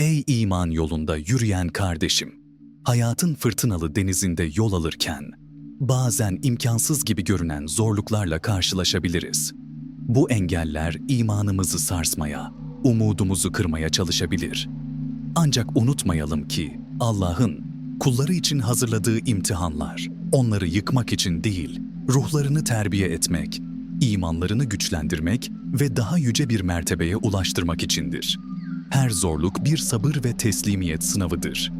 Ey iman yolunda yürüyen kardeşim! Hayatın fırtınalı denizinde yol alırken, bazen imkansız gibi görünen zorluklarla karşılaşabiliriz. Bu engeller imanımızı sarsmaya, umudumuzu kırmaya çalışabilir. Ancak unutmayalım ki Allah'ın kulları için hazırladığı imtihanlar, onları yıkmak için değil, ruhlarını terbiye etmek, imanlarını güçlendirmek ve daha yüce bir mertebeye ulaştırmak içindir. Her zorluk bir sabır ve teslimiyet sınavıdır.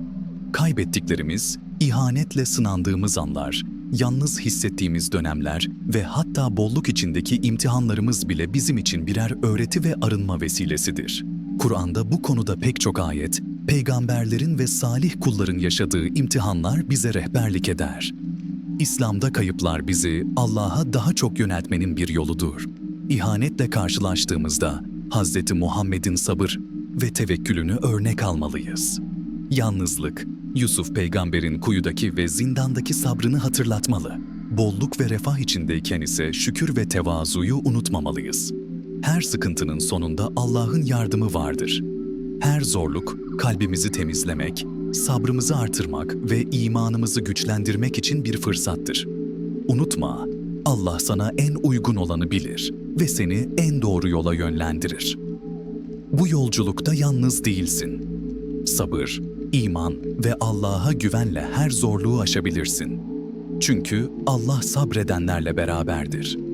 Kaybettiklerimiz, ihanetle sınandığımız anlar, yalnız hissettiğimiz dönemler ve hatta bolluk içindeki imtihanlarımız bile bizim için birer öğreti ve arınma vesilesidir. Kur'an'da bu konuda pek çok ayet, peygamberlerin ve salih kulların yaşadığı imtihanlar bize rehberlik eder. İslam'da kayıplar bizi Allah'a daha çok yöneltmenin bir yoludur. İhanetle karşılaştığımızda Hz. Muhammed'in sabır ve tevekkülünü örnek almalıyız. Yalnızlık, Yusuf peygamberin kuyudaki ve zindandaki sabrını hatırlatmalı. Bolluk ve refah içindeyken ise şükür ve tevazuyu unutmamalıyız. Her sıkıntının sonunda Allah'ın yardımı vardır. Her zorluk kalbimizi temizlemek, sabrımızı artırmak ve imanımızı güçlendirmek için bir fırsattır. Unutma, Allah sana en uygun olanı bilir ve seni en doğru yola yönlendirir. Bu yolculukta yalnız değilsin. Sabır, iman ve Allah'a güvenle her zorluğu aşabilirsin. Çünkü Allah sabredenlerle beraberdir.